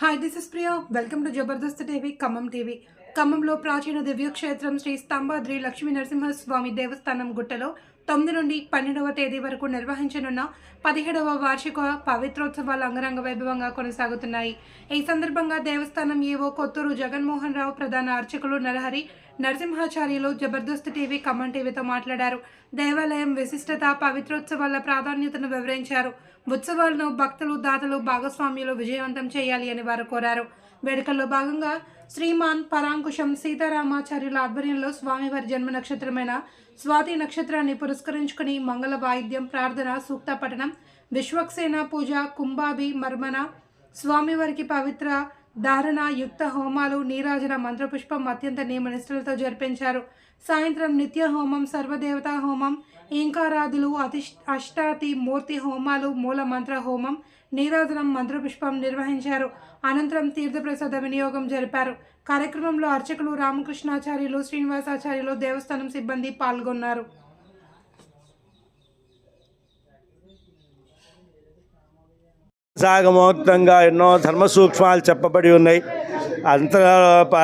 Hi this is Priya welcome to Jabardasth TV Khammam TV ఖమ్మంలో ప్రాచీన దివ్యక్షేత్రం శ్రీ స్తంభాద్రి లక్ష్మీ నరసింహస్వామి దేవస్థానం గుట్టలో తొమ్మిది నుండి పన్నెండవ తేదీ వరకు నిర్వహించనున్న పదిహేడవ వార్షిక పవిత్రోత్సవాలు అంగరంగ వైభవంగా కొనసాగుతున్నాయి. ఈ సందర్భంగా దేవస్థానం ఏవో కొత్తూరు జగన్మోహన్ రావు ప్రధాన అర్చకులు నరహరి నరసింహాచార్యులు జబర్దస్త్ టీవీ ఖమ్మం టీవీతో మాట్లాడారు. దేవాలయం విశిష్టత పవిత్రోత్సవాల ప్రాధాన్యతను వివరించారు. ఉత్సవాలను భక్తులు దాతలు భాగస్వామ్యులు విజయవంతం చేయాలి అని వారు కోరారు. వేడుకల్లో భాగంగా శ్రీమాన్ పరాంకుశం సీతారామాచార్యుల ఆధ్వర్యంలో స్వామివారి జన్మ నక్షత్రమైన స్వాతి నక్షత్రాన్ని పురస్కరించుకుని మంగళ వాయిద్యం ప్రార్థన సూక్త పఠనం విశ్వక్సేన పూజ కుంభాభి మర్మన స్వామివారికి పవిత్ర ధారణ యుక్త హోమాలు నీరాజన మంత్రపుష్పం అత్యంత నియమనిష్టలతో జరిపించారు. సాయంత్రం నిత్య హోమం సర్వదేవతా హోమం ఇంకారాదులు అతి అష్టాతి మూర్తి హోమాలు మూల మంత్ర హోమం నీరాజనం మంత్రపుష్పం నిర్వహించారు. అనంతరం తీర్థప్రసాద వినియోగం జరిపారు. కార్యక్రమంలో అర్చకులు రామకృష్ణాచార్యులు శ్రీనివాసాచార్యులు దేవస్థానం సిబ్బంది పాల్గొన్నారు. సాగమోక్తంగా ఎన్నో ధర్మ సూక్ష్మాలు చెప్పబడి ఉన్నాయి. అంత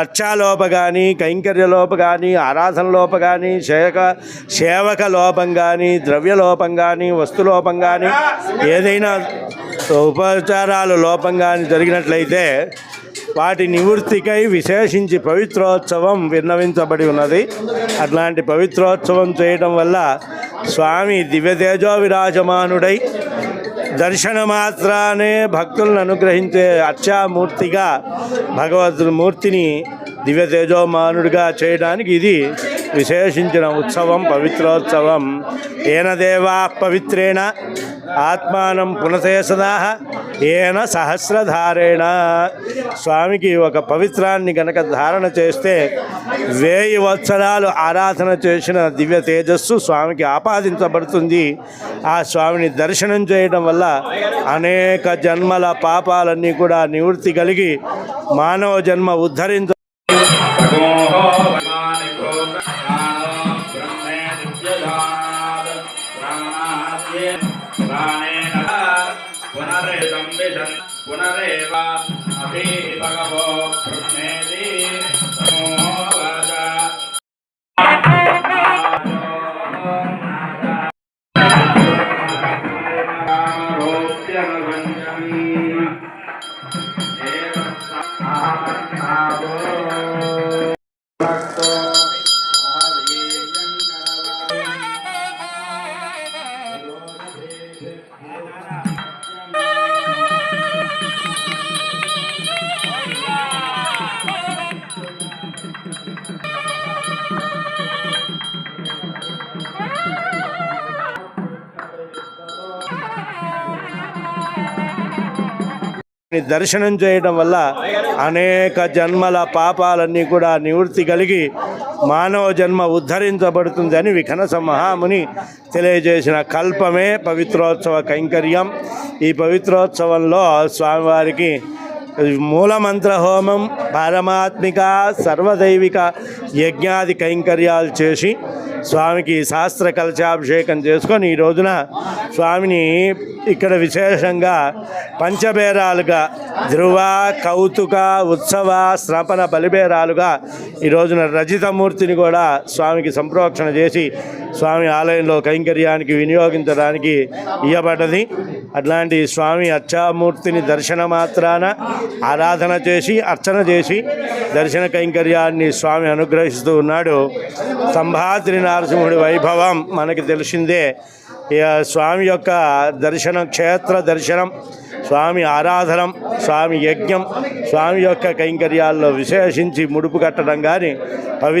అర్చాలోప కానీ కైంకర్యలోప కానీ ఆరాధన లోప కానీ సేవక సేవక లోపం కానీ ద్రవ్యలోపం కానీ వస్తులోపం కానీ ఏదైనా ఉపచారాల లోపం కానీ జరిగినట్లయితే వాటి నివృత్తికై విశేషించి పవిత్రోత్సవం విన్నవించబడి ఉన్నది. అట్లాంటి పవిత్రోత్సవం చేయడం వల్ల స్వామి దివ్యతేజో విరాజమానుడై దర్శన మాత్రానే భక్తులను అనుగ్రహించే అర్చామూర్తిగా భగవద్మూర్తిని దివ్య తేజోమానుడిగా చేయడానికి ఇది విశేషించిన ఉత్సవం పవిత్రోత్సవం. ఏన దేవా పవిత్రేణ ఆత్మానం పునసేసదా. ఏన సహస్రధారేణ. స్వామికి ఒక పవిత్రాన్ని గనక ధారణ చేస్తే వేయి వత్సరాలు ఆరాధన చేసిన దివ్య తేజస్సు స్వామికి ఆపాదించబడుతుంది. ఆ స్వామిని దర్శనం చేయడం వల్ల అనేక జన్మల పాపాలన్నీ కూడా నివృత్తి కలిగి మానవ జన్మ ఉద్ధరించ పునరేవ అభి భగవో బ్రహ్మేది దర్శనం చేయడం వల్ల అనేక జన్మల పాపాలన్నీ కూడా నివృత్తి కలిగి మానవ జన్మ ఉద్ధరించబడుతుందని విఘన మహాముని తెలియజేసిన కల్పమే పవిత్రోత్సవ కైంకర్యం. ఈ పవిత్రోత్సవంలో స్వామివారికి మూలమంత్ర హోమం పారమాత్మిక సర్వదైవిక యజ్ఞాది కైంకర్యాలు చేసి స్వామికి శాస్త్ర కలశాభిషేకం చేసుకొని ఈ రోజున స్వామిని ఇక్కడ విశేషంగా పంచబేరాలుగా ధ్రువ కౌతుక ఉత్సవ శ్రపణ బలిబేరాలుగా ఈ రోజున రజితమూర్తిని కూడా స్వామికి సంప్రోక్షణ చేసి స్వామి ఆలయంలో కైంకర్యానికి వినియోగించడానికి ఇవ్వబడ్డది అట్లాంటి స్వామి అర్చామూర్తిని దర్శన మాత్రాన ఆరాధన చేసి అర్చన చేసి దర్శన కైంకర్యాన్ని స్వామి అనుగ్రహిస్తూ ఉన్నాడు. సంభాద్రి నరసింహుడి వైభవం మనకి తెలిసిందే. స్వామి యొక్క దర్శనం క్షేత్ర దర్శనం స్వామి ఆరాధనం స్వామి యజ్ఞం స్వామి యొక్క కైంకర్యాల్లో విశేషించి ముడుపు కట్టడం కానీ పవి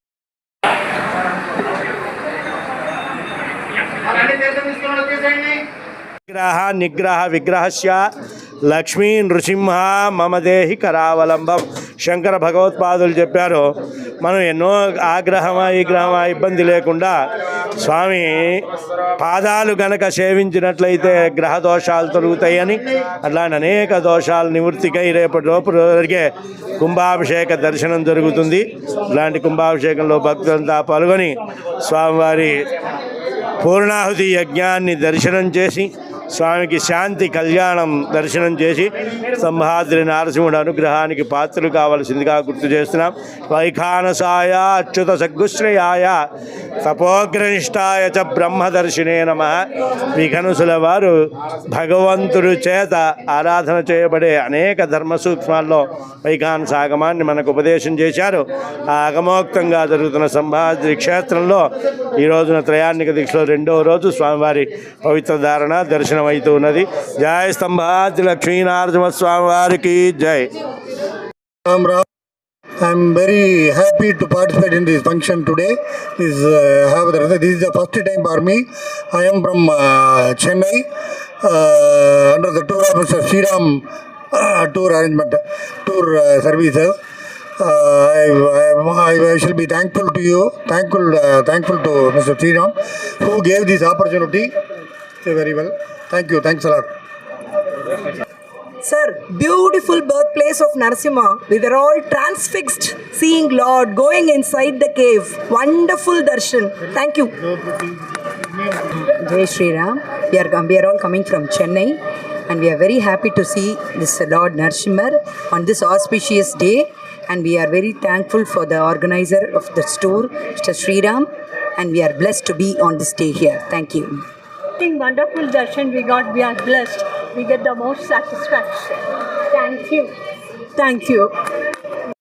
గ్రహ నిగ్రహ విగ్రహస్య లక్ష్మీ నృసింహ మమ దేహి కరావలంబం. శంకర భగవత్పాదులు చెప్పారు మనం ఎన్నో ఆగ్రహమా ఈ గ్రహమా ఇబ్బంది లేకుండా స్వామి పాదాలు గనక సేవించినట్లయితే గ్రహ దోషాలు తొలుగుతాయని అట్లాంటి అనేక దోషాలు నివృత్తికై రేపటి లోపు జరిగే కుంభాభిషేక దర్శనం జరుగుతుంది. ఇలాంటి కుంభాభిషేకంలో భక్తులంతా పాల్గొని స్వామివారి పూర్ణాహుతి యజ్ఞాన్ని దర్శనం చేసి స్వామికి శాంతి కళ్యాణం దర్శనం చేసి సంహాద్రి నారసింహుడు అనుగ్రహానికి పాత్రలు కావలసిందిగా గుర్తు చేస్తున్నాం. వైఖానసాయ అచ్యుత సగ్గుశ్రయాయ తపోగ్రనిష్టాయ చ బ్రహ్మదర్శినే నమ. విఘనుసుల వారు భగవంతుడు చేత ఆరాధన చేయబడే అనేక ధర్మ సూక్ష్మాల్లో వైఖానస ఆగమాన్ని మనకు ఉపదేశం చేశారు. ఆ ఆగమోక్తంగా జరుగుతున్న సంభాద్రి క్షేత్రంలో ఈ రోజున త్రయాణిక దీక్షలో రెండవ రోజు స్వామివారి పవిత్ర ధారణ దర్శనం అవుతూ ఉన్నది జయ స్తంభాద్రి లక్ష్మీనారసింహ స్వామివారికి జై Ram Ram. I'm very happy to participate in this function today. This, uh, have the, this is the first time for me. I am from uh, Chennai uh, under the tour of Mr. Sriram uh, tour arrangement, tour uh, services. Uh, I, I, I shall be thankful to you, thankful, uh, thankful to Mr. Sriram who gave this opportunity very well. Thank you. Thanks a lot. Sir, beautiful birthplace of Narasimha. We were all transfixed seeing Lord going inside the cave. Wonderful darshan. Thank you. Jai Sri Ram. We are, we are all coming from Chennai and we are very happy to see this Lord Narasimha on this auspicious day. And we are very thankful for the organizer of the tour, Mr. Sri Ram. And we are blessed to be on this day here. Thank you. Wonderful darshan we got. We are blessed. We get the most satisfaction. Thank you. Thank you.